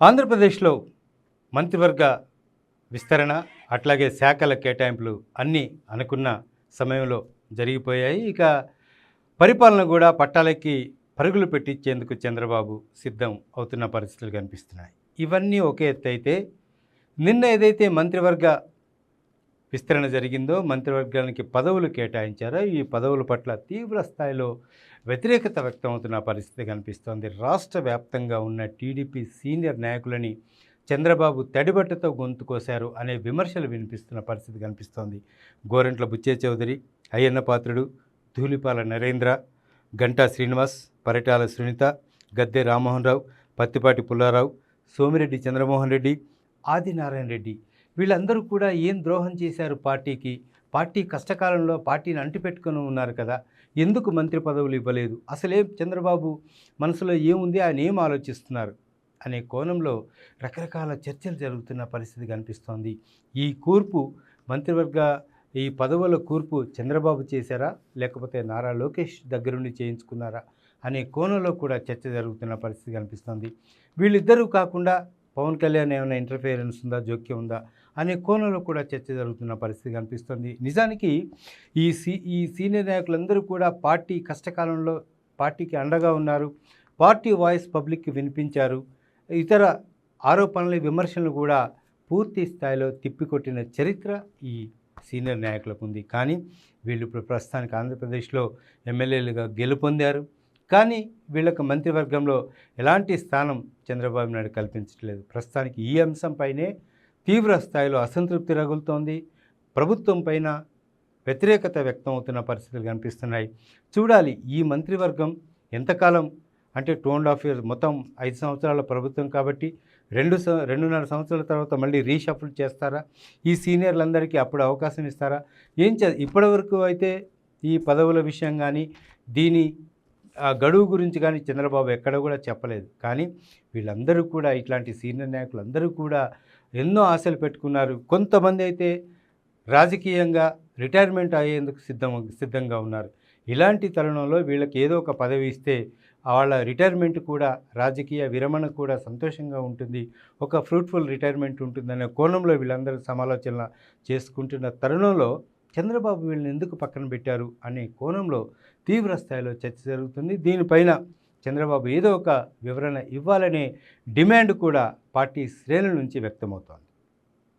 ఆంధ్రప్రదేశ్లో మంత్రివర్గ విస్తరణ అట్లాగే శాఖల కేటాయింపులు అన్నీ అనుకున్న సమయంలో జరిగిపోయాయి. ఇక పరిపాలన కూడా పట్టాలకి పరుగులు పెట్టించేందుకు చంద్రబాబు సిద్ధం అవుతున్న పరిస్థితులు కనిపిస్తున్నాయి. ఇవన్నీ ఒకే ఎత్తు అయితే నిన్న ఏదైతే మంత్రివర్గ విస్తరణ జరిగిందో మంత్రివర్గానికి పదవులు కేటాయించారో ఈ పదవుల పట్ల తీవ్ర స్థాయిలో వ్యతిరేకత వ్యక్తమవుతున్న పరిస్థితి కనిపిస్తోంది. రాష్ట్ర వ్యాప్తంగా ఉన్న టీడీపీ సీనియర్ నాయకులని చంద్రబాబు తడిబట్టతో గొంతు కోశారు అనే విమర్శలు వినిపిస్తున్న పరిస్థితి కనిపిస్తోంది. గోరంట్ల బుచ్చే చౌదరి అయ్యన్న పాత్రుడు ధూళిపాల నరేంద్ర గంటా శ్రీనివాస్ పరిటాల సునీత గద్దె రామ్మోహన్ రావు పత్తిపాటి పుల్లారావు సోమిరెడ్డి చంద్రమోహన్ రెడ్డి ఆదినారాయణ రెడ్డి వీళ్ళందరూ కూడా ఏం ద్రోహం చేశారు పార్టీకి? పార్టీ కష్టకాలంలో పార్టీని అంటిపెట్టుకుని ఉన్నారు కదా ఎందుకు మంత్రి పదవులు ఇవ్వలేదు? అసలేం చంద్రబాబు మనసులో ఏముంది? ఆయన ఏం ఆలోచిస్తున్నారు? అనే కోణంలో రకరకాల చర్చలు జరుగుతున్న పరిస్థితి కనిపిస్తోంది. ఈ కూర్పు మంత్రివర్గ ఈ పదవుల కూర్పు చంద్రబాబు చేశారా? లేకపోతే నారా లోకేష్ దగ్గరుండి చేయించుకున్నారా? అనే కోణంలో కూడా చర్చ జరుగుతున్న పరిస్థితి కనిపిస్తోంది. వీళ్ళిద్దరూ కాకుండా పవన్ కళ్యాణ్ ఏమైనా ఇంటర్ఫియరెన్స్ ఉందా జోక్యం ఉందా అనే కోణంలో కూడా చర్చ జరుగుతున్న పరిస్థితి కనిపిస్తుంది. నిజానికి ఈ సీ ఈ సీనియర్ నాయకులందరూ కూడా పార్టీ కష్టకాలంలో పార్టీకి అండగా ఉన్నారు. పార్టీ వాయిస్ పబ్లిక్కి వినిపించారు. ఇతర ఆరోపణలు విమర్శలు కూడా పూర్తి స్థాయిలో తిప్పికొట్టిన చరిత్ర ఈ సీనియర్ నాయకులకు ఉంది. కానీ వీళ్ళు ఇప్పుడు ప్రస్తుతానికి ఆంధ్రప్రదేశ్లో ఎమ్మెల్యేలుగా గెలుపొందారు. కానీ వీళ్ళకు మంత్రివర్గంలో ఎలాంటి స్థానం చంద్రబాబు నాయుడు కల్పించట్లేదు. ప్రస్తుతానికి ఈ అంశంపైనే తీవ్ర స్థాయిలో అసంతృప్తి రగులుతోంది. ప్రభుత్వం పైన వ్యతిరేకత వ్యక్తం అవుతున్న పరిస్థితులు కనిపిస్తున్నాయి. చూడాలి ఈ మంత్రివర్గం ఎంతకాలం అంటే టూ అండ్ హాఫ్ ఇయర్స్ మొత్తం ఐదు సంవత్సరాల ప్రభుత్వం కాబట్టి రెండు రెండున్నర సంవత్సరాల తర్వాత మళ్ళీ రీషఫుల్ చేస్తారా? ఈ సీనియర్లందరికీ అప్పుడు అవకాశం ఇస్తారా? ఏం చే ఇప్పటివరకు అయితే ఈ పదవుల విషయం కానీ దీని గడువు గురించి కానీ చంద్రబాబు ఎక్కడ కూడా చెప్పలేదు. కానీ వీళ్ళందరూ కూడా ఇట్లాంటి సీనియర్ నాయకులు అందరూ కూడా ఎన్నో ఆశలు పెట్టుకున్నారు. కొంతమంది అయితే రాజకీయంగా రిటైర్మెంట్ అయ్యేందుకు సిద్ధం సిద్ధంగా ఉన్నారు. ఇలాంటి తరుణంలో వీళ్ళకి ఏదో ఒక పదవి ఇస్తే వాళ్ళ రిటైర్మెంట్ కూడా రాజకీయ విరమణ కూడా సంతోషంగా ఉంటుంది. ఒక ఫ్రూట్ఫుల్ రిటైర్మెంట్ ఉంటుందనే కోణంలో వీళ్ళందరూ సమాలోచన చేసుకుంటున్న తరుణంలో చంద్రబాబు వీళ్ళని ఎందుకు పక్కన పెట్టారు అనే కోణంలో తీవ్ర స్థాయిలో చర్చ జరుగుతుంది. దీనిపైన చంద్రబాబు ఏదో ఒక వివరణ ఇవ్వాలనే డిమాండ్ కూడా పార్టీ శ్రేణుల నుంచి వ్యక్తమవుతోంది.